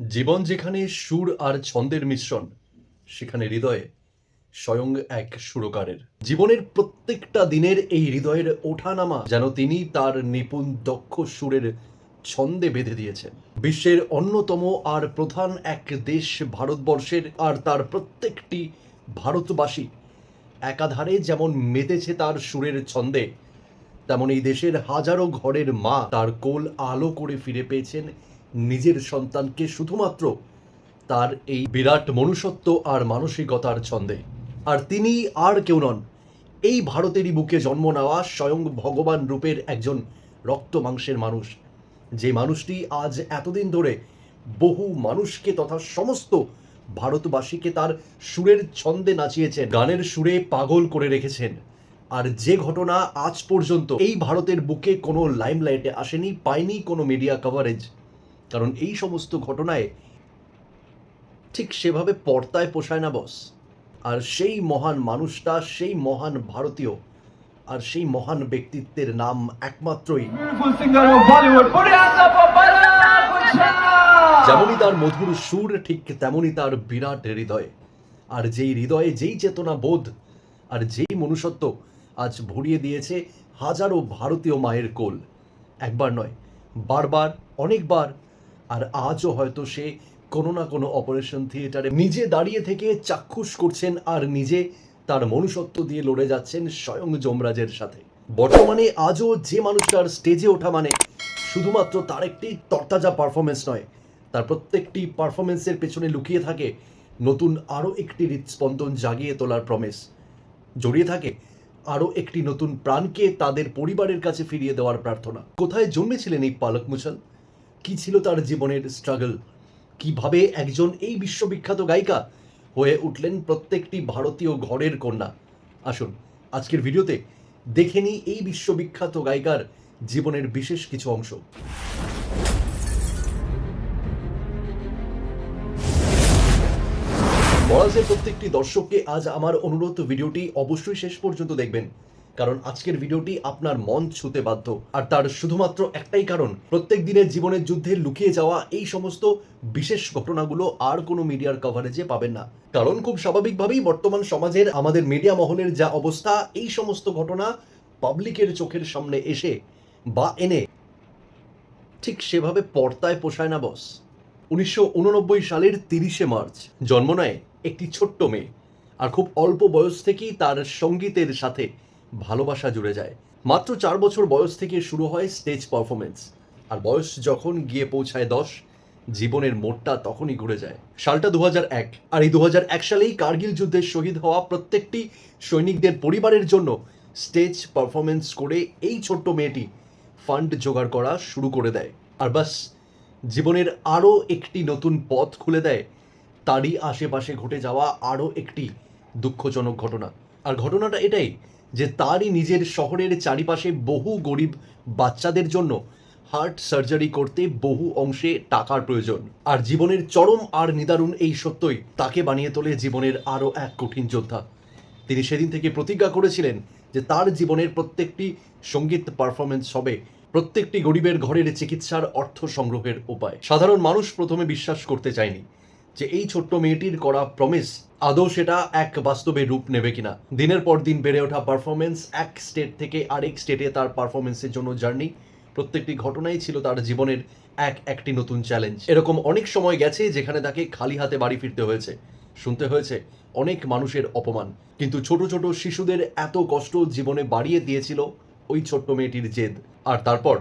জীবন যেখানে সুর আর ছন্দের মিশ্রণ, সেখানে হৃদয়ে স্বয়ং এক সুরকারের। জীবনের প্রত্যেকটা দিনের এই হৃদয়ের ওঠানামা যেন তিনি তার নিপুণ, দক্ষ সুরের ছন্দে বেঁধে দিয়েছেন। বিশ্বের অন্যতম আর প্রধান এক দেশ ভারতবর্ষের আর তার প্রত্যেকটি ভারতবাসী একাধারে যেমন মেতেছে তার সুরের ছন্দে, তেমন এই দেশের হাজারো ঘরের মা তার কোল আলো করে ফিরে পেয়েছেন নিজের সন্তানকে শুধুমাত্র তার এই বিরাট মনুষ্যত্ব আর মানসিকতার ছন্দে। আর তিনি আর কেউ নন, এই ভারতেরই বুকে জন্ম নেওয়া স্বয়ং ভগবান রূপের একজন রক্ত মাংসের মানুষ। যে মানুষটি আজ এতদিন ধরে বহু মানুষকে তথা সমস্ত ভারতবাসীকে তার সুরের ছন্দে নাচিয়েছেন, গানের সুরে পাগল করে রেখেছেন। আর যে ঘটনা আজ পর্যন্ত এই ভারতের বুকে কোনো লাইমলাইটে আসেনি, পায়নি কোনো মিডিয়া কভারেজ কারণ এই সমস্ত ঘটনায় ঠিক সেভাবে পর্দায় পোষায় না বস। আর সেই মহান মানুষটা সেই মহান ভারতীয় আর সেই মহান ব্যক্তিত্বের নাম একমাত্রই! যেমনই তার মধুর সুর ঠিক তেমনই তার বিরাট হৃদয়। আর যেই হৃদয়ে যেই চেতনা বোধ আর যেই মনুষ্যত্ব আজ ভরিয়ে দিয়েছে হাজারো ভারতীয় মায়ের কোল। একবার নয় বারবার অনেকবার আর আজও হয়তো সে কোনো না কোনো অপারেশন থিয়েটারে নিজে দাঁড়িয়ে থেকে চাক্ষুষ করছেন আর নিজে তার মনুষ্যত্ব দিয়ে লড়ে যাচ্ছেন স্বয়ং যমরাজের সাথে। বর্তমানে আজও যে মানুষটার স্টেজে ওঠা মানে শুধুমাত্র তার একটি তরতাজা পারফরমেন্স নয়, তার প্রত্যেকটি পারফরমেন্সের পেছনে লুকিয়ে থাকে নতুন আরও একটি হৃদস্পন্দন জাগিয়ে তোলার প্রমেস জড়িয়ে থাকে আরও একটি নতুন প্রাণকে তাদের পরিবারের কাছে ফিরিয়ে দেওয়ার প্রার্থনা। কোথায় জন্মেছিলেন এই পালক মুছল? কি ছিল তার জীবনের স্ট্রাগল কীভাবে একজন এই বিশ্ববিখ্যাত গায়িকা হয়ে উঠলেন প্রত্যেকটি ভারতীয় ঘরের কন্যা? আসুন, আজকের ভিডিওতে দেখে নিই এই বিশ্ববিখ্যাত গায়িকার জীবনের বিশেষ কিছু অংশ। বরাজের প্রত্যেকটি দর্শককে আজ আমার অনুরোধ, ভিডিওটি অবশ্যই শেষ পর্যন্ত দেখবেন। কারণ আজকের ভিডিওটি আপনার মন ছুতে বাধ্য। আর তার শুধুমাত্র একটাই কারণ, প্রত্যেক দিনের জীবনের যুদ্ধে লুকিয়ে যাওয়া এই সমস্ত বিশেষ ঘটনাগুলো আর কোনো মিডিয়ার কভারেজে পাবেন না। কারণ খুব স্বাভাবিকভাবেই বর্তমান সমাজের, আমাদের মিডিয়া মহলের যা অবস্থা, এই সমস্ত ঘটনা পাবলিকের চোখের সামনে এসে বা এনে ঠিক সেভাবে পর্দায় পোষায় না বস উনিশশো উননব্বই সালের তিরিশে মার্চ, জন্ম নেয় একটি ছোট্ট মেয়ে। আর খুব অল্প বয়স থেকেই তার সঙ্গীতের সাথে ভালোবাসা জুড়ে যায়। মাত্র চার বছর বয়স থেকে শুরু হয় স্টেজ পারফরমেন্স আর বয়স যখন গিয়ে পৌঁছায় দশ, জীবনের মোড়টা তখনই ঘুরে যায়। সালটা দু এক। আর এই দু এক সালেই কার্গিল যুদ্ধে শহীদ হওয়া প্রত্যেকটি সৈনিকদের পরিবারের জন্য স্টেজ পারফরমেন্স করে এই ছোট্ট মেয়েটি ফান্ড জোগাড় করা শুরু করে দেয়। আর বাস, জীবনের আরও একটি নতুন পথ খুলে দেয়। তারই আশেপাশে ঘটে যাওয়া আরও একটি দুঃখজনক ঘটনা। আর ঘটনাটা এটাই যে তারই নিজের শহরের চারিপাশে বহু গরিব বাচ্চাদের জন্য হার্ট সার্জারি করতে বহু অংশে টাকার প্রয়োজন। আর জীবনের চরম আর নিদারুণ এই সত্যই তাকে বানিয়ে তোলে জীবনের আরও এক কঠিন যোদ্ধা। তিনি সেদিন থেকে প্রতিজ্ঞা করেছিলেন যে তার জীবনের প্রত্যেকটি সংগীত পারফরমেন্স হবে প্রত্যেকটি গরিবের ঘরের চিকিৎসার অর্থ সংগ্রহের উপায়। সাধারণ মানুষ প্রথমে বিশ্বাস করতে চায়নি। যে এই ছোট্ট মেয়েটির করা প্রমিস আদৌ সেটা এক বাস্তবে রূপ নেবে কিনা। দিনের পর দিন বেড়ে ওঠা পারফরমেন্স এক স্টেট থেকে আরেক স্টেটে তার পারফরমেন্সের জন্য জার্নি প্রত্যেকটি ঘটনাই ছিল তার জীবনের এক একটি নতুন চ্যালেঞ্জ এরকম অনেক সময় গেছে যেখানে তাকে খালি হাতে বাড়ি ফিরতে হয়েছে। শুনতে হয়েছে অনেক মানুষের অপমান। কিন্তু ছোট ছোট শিশুদের এত কষ্ট জীবনে বাড়িয়ে দিয়েছিল ওই ছোট্ট মেয়েটির জেদ। আর তারপর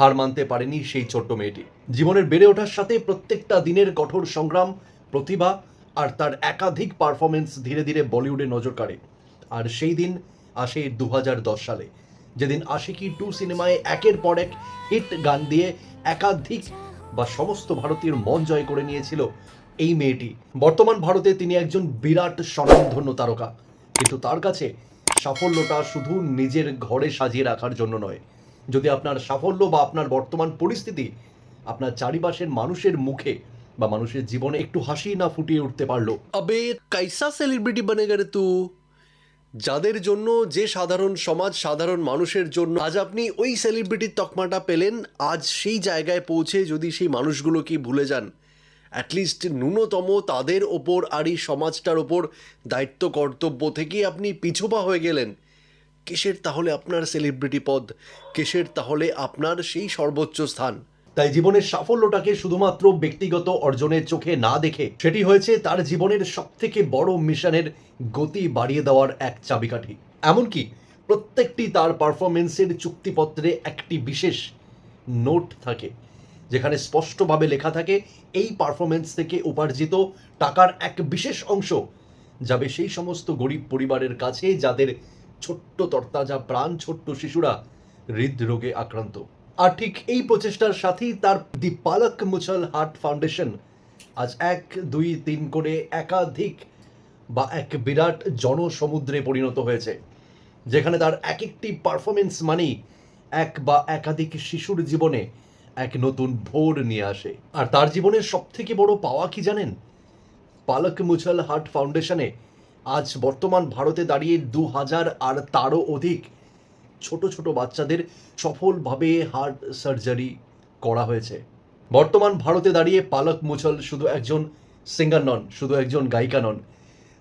হার মানতে পারেনি সেই ছোট্ট মেয়েটি। জীবনের বেড়ে ওঠার সাথে প্রত্যেকটা দিনের কঠোর সংগ্রাম, প্রতিভা আর তার একাধিক পারফরমেন্স ধীরে ধীরে বলিউডে নজর কাড়ে। আর সেই দিন আসে দু হাজার দশ সালে, যেদিন আশিকি টু সিনেমায় একের পর এক হিট গান দিয়ে একাধিক বা সমস্ত ভারতীয় মন জয় করে নিয়েছিল এই মেয়েটি। বর্তমান ভারতে তিনি একজন বিরাট স্বনামধন্য তারকা। কিন্তু তার কাছে সাফল্যটা শুধু নিজের ঘরে সাজিয়ে রাখার জন্য নয় যদি আপনার সাফল্য বা আপনার বর্তমান পরিস্থিতি আপনার চারিপাশের মানুষের মুখে বা মানুষের জীবনে একটু হাসি না ফুটিয়ে উঠতে পারল। আবে, কাইসা সেলিব্রিটি বনে গেলে তু? যাদের জন্য যে সাধারণ সমাজ, সাধারণ মানুষের জন্য আজ আপনি ওই সেলিব্রিটির তকমাটা পেলেন, আজ সেই জায়গায় পৌঁছে যদি সেই মানুষগুলোকে ভুলে যান। অ্যাটলিস্ট ন্যূনতম তাদের ওপর আর এই সমাজটার ওপর দায়িত্ব, কর্তব্য থেকে আপনি পিছুপা হয়ে গেলেন। কিসের তাহলে আপনার সেলিব্রিটি পদ? কিসের তাহলে আপনার সেই সর্বোচ্চ স্থান? তাই জীবনের সাফল্যটাকে শুধুমাত্র ব্যক্তিগত অর্জনের চোখে না দেখে সেটি হয়েছে তার জীবনের সব থেকে বড় মিশনের গতি বাড়িয়ে দেওয়ার এক চাবিকাঠি। এমনকি প্রত্যেকটি তার পারফরমেন্সের চুক্তিপত্রে একটি বিশেষ নোট থাকে, যেখানে স্পষ্টভাবে লেখা থাকে, এই পারফরমেন্স থেকে উপার্জিত টাকার এক বিশেষ অংশ যাবে সেই সমস্ত গরিব পরিবারের কাছে যাদের ছোট্ট তরতাজা প্রাণ, ছোট্ট শিশুরা হৃদরোগে আক্রান্ত। আর ঠিক এই প্রচেষ্টার সাথেই তার দি পালক মুছল হার্ট ফাউন্ডেশন আজ এক, দুই, তিন করে একাধিক বা এক বিরাট জনসমুদ্রে পরিণত হয়েছে, যেখানে তার এক একটি পারফরমেন্স মানেই এক বা একাধিক শিশুর জীবনে এক নতুন ভোর নিয়ে আসে। আর তার জীবনের সবথেকে বড় পাওয়া কি জানেন? পালক মুছল হার্ট ফাউন্ডেশনে আজ বর্তমান ভারতে দাঁড়িয়ে দু হাজার আর তারও অধিক ছোট ছোট বাচ্চাদের সফলভাবে হার্ট সার্জারি করা হয়েছে। বর্তমান ভারতে দাঁড়িয়ে পালক মুছল শুধু একজন সিঙ্গার নন, শুধু একজন গায়িকা নন।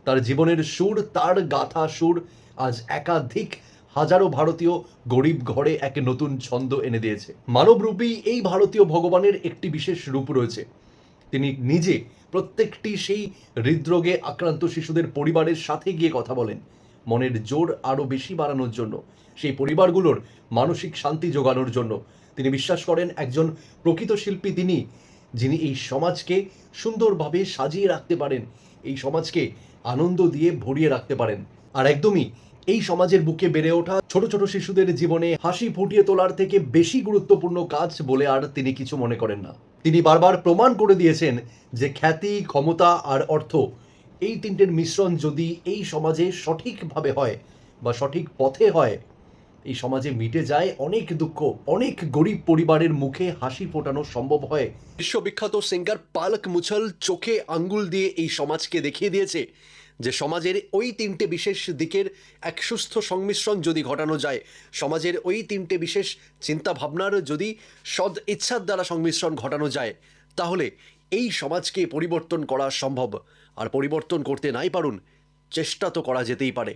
তার জীবনের সুর, তার গাথা সুর আজ একাধিক হাজারো ভারতীয় গরিব ঘরে এক নতুন ছন্দ এনে দিয়েছে। মানবরূপী এই ভারতীয় ভগবানের একটি বিশেষ রূপ রয়েছে। তিনি নিজে প্রত্যেকটি সেই হৃদরোগে আক্রান্ত শিশুদের পরিবারের সাথে গিয়ে কথা বলেন। মনের জোর আরও বেশি বাড়ানোর জন্য, সেই পরিবারগুলোর মানসিক শান্তি যোগানোর জন্য। তিনি বিশ্বাস করেন, একজন প্রকৃত শিল্পী তিনি, যিনি এই সমাজকে সুন্দরভাবে সাজিয়ে রাখতে পারেন, এই সমাজকে আনন্দ দিয়ে ভরিয়ে রাখতে পারেন। আর একদমই এই সমাজের বুকে বেড়ে ওঠা ছোট ছোট শিশুদের জীবনে হাসি ফুটিয়ে তোলার থেকে বেশি গুরুত্বপূর্ণ কাজ বলে আর তিনি কিছু মনে করেন না। তিনি বারবার প্রমাণ করে দিয়েছেন যে খ্যাতি, ক্ষমতা আর অর্থ এই তিনটের মিশ্রণ যদি এই সমাজে সঠিকভাবে হয় বা সঠিক পথে হয়, এই সমাজে মিটে যায় অনেক দুঃখ, অনেক গরিব পরিবারের মুখে হাসি ফোটানো সম্ভব হয়। বিশ্ববিখ্যাত সিঙ্গার পালক মুছল চোখে আঙ্গুল দিয়ে এই সমাজকে দেখিয়ে দিয়েছে। যে সমাজের ওই তিনটে বিশেষ দিকের এক সুস্থ সংমিশ্রণ যদি ঘটানো যায়, সমাজের ওই তিনটে বিশেষ চিন্তা ভাবনার যদি সদ ইচ্ছার দ্বারা সংমিশ্রণ ঘটানো যায়, তাহলে এই সমাজকে পরিবর্তন করা সম্ভব। আর পরিবর্তন করতে নাই পারুন, চেষ্টা তো করা যেতেই পারে।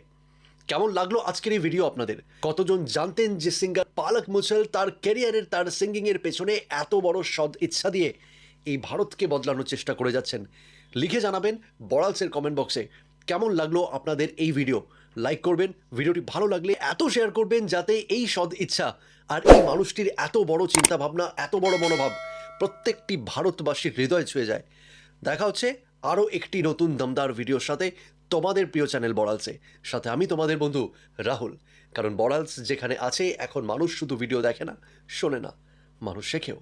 কেমন লাগল আজকের এই ভিডিও আপনাদের? কতজন জানতেন যে সিঙ্গার পালক মুছল তার ক্যারিয়ারের তার সিঙ্গিংয়ের পেছনে এত বড় সদ ইচ্ছা দিয়ে এই ভারতকে বদলানোর চেষ্টা করে যাচ্ছেন? লিখে জানাবেন বড়ালসের কমেন্ট বক্সে কেমন লাগল আপনাদের এই ভিডিও লাইক করবেন, ভিডিওটি ভালো লাগলে এত শেয়ার করবেন যাতে এই সদ ইচ্ছা আর এই মানুষটির এত বড় চিন্তাভাবনা, এত বড় মনোভাব প্রত্যেকটি ভারতবাসীর হৃদয় ছুঁয়ে যায়। দেখা হচ্ছে আরও একটি নতুন দমদার ভিডিওর সাথে তোমাদের প্রিয় চ্যানেল বড়ালসে। সাথে আমি তোমাদের বন্ধু রাহুল। কারণ বড়ালস যেখানে আছে, এখন মানুষ শুধু ভিডিও দেখে না, শোনে না। মানুষ শেখেও।